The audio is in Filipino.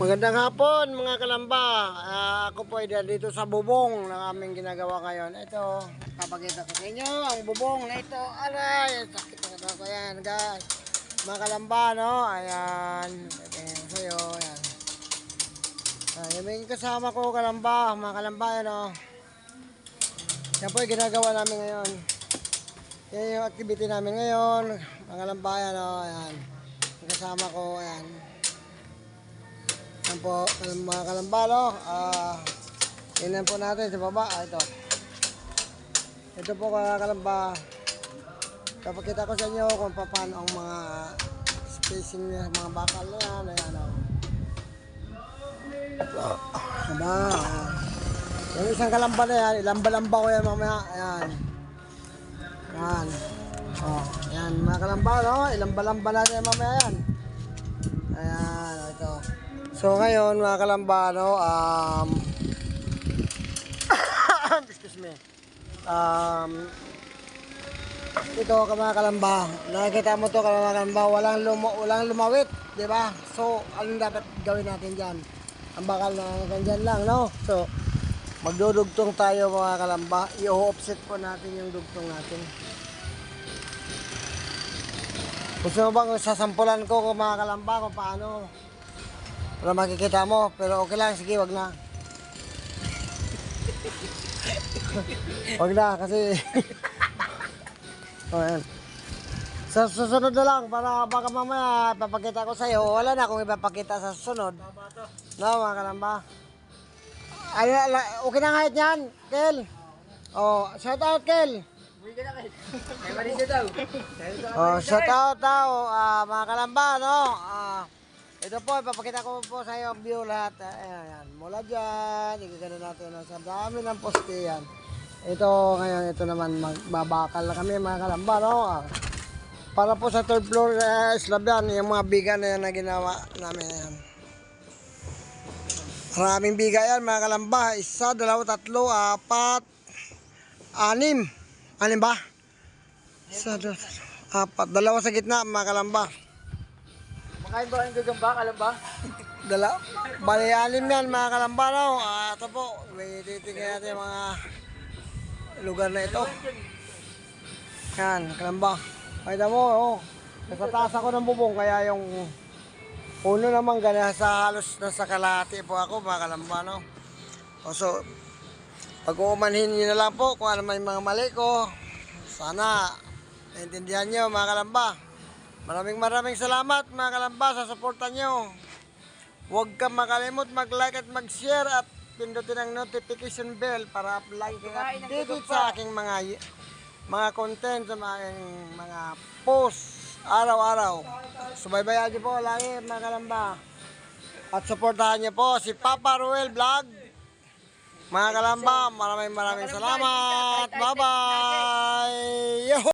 Magandang hapon mga kalamba. Ah, ako po ay dito sa bubong na aming ginagawa ngayon. Ito, papakita ko sa inyo ang bubong na ito. Aray, sakit na ko yan guys. Mga kalamba, no? Ayan. Ko sa'yo. Ayan. Ayan, yung kasama ko kalamba. Mga kalamba, yan o. Yan po yung ginagawa namin ngayon. Yan yung activity namin ngayon. Mga kalamba, yan o. Ayan. Kasama ko, ayan. Yan po, mga kalambalo. Ah, tingnan po natin sa baba. Ah, ito. Ito po mga kalamba. Kapakita ko sa inyo kung paano ang mga spacing ng mga bakal na yan. Ayan o. Aba, ah. Yung isang kalamba na yan, ilamba-lamba ko yan mamaya. Ayan. Ayan. Oh, ayan mga kalamba, no? Ilamba-lamba natin yan mamaya yan. Ayan, ito. So ngayon mga kalamba, no, um, excuse me, um, ito mga kalamba, nakikita mo to ka mga kalamba, walang, luma, walang lumawit, di ba? So, anong dapat gawin natin dyan? Ang bakal na ganyan lang, no? So, magdudugtong tayo mga kalamba, i-offset po natin yung dugtong natin. Gusto mo bang sasampulan ko mga kalamba kung paano? Para makikita mo, pero okay lang, sige, wag na. wag na, kasi... oh, yan. Sa susunod na lang, para baka mamaya papakita ko sa'yo, wala na akong ipapakita sa susunod. No, mga kalamba. Ay, okay na kahit yan, Kel. Oh, shout out, Kel. Oh, shout out daw, ah, mga kalamba, no? Ah, ito po, ipapakita ko po sa iyo ang view lahat. Ayan, ayan. Mula dyan, igagano natin sa dami ng poste yan. Ito, ngayon, ito naman, magbabakal na kami, mga kalamba, no? Ah, para po sa third floor uh, slab yan, yung mga biga na yan na ginawa namin yan. Maraming biga yan, mga kalamba. Isa, dalawa, tatlo, apat, anim. Anim ba? Isa, dalawa, apat. Dalawa sa gitna, mga kalamba. Makain ba ang gagamba, alam ba? Dala, bali anim yan mga kalamba no. Ah, ito po, may titignan natin mga lugar na ito. Yan, kalamba. Pakita mo, oh. Nasa taas ako ng bubong, kaya yung puno naman gana sa halos nasa kalahati po ako mga kalamba no. O, so, pag uumanhin nyo na lang po kung ano may mga mali ko, sana naintindihan nyo mga kalamba. Maraming maraming salamat mga kalamba sa suporta nyo. Huwag ka makalimot mag-like at mag-share at pindutin ang notification bell para lagi kang updated sa aking mga mga content sa mga mga post araw-araw. Subaybayan niyo po lagi mga kalamba. At suportahan niyo po si Papa Ruel Vlog. Mga kalamba, maraming maraming salamat. Bye-bye!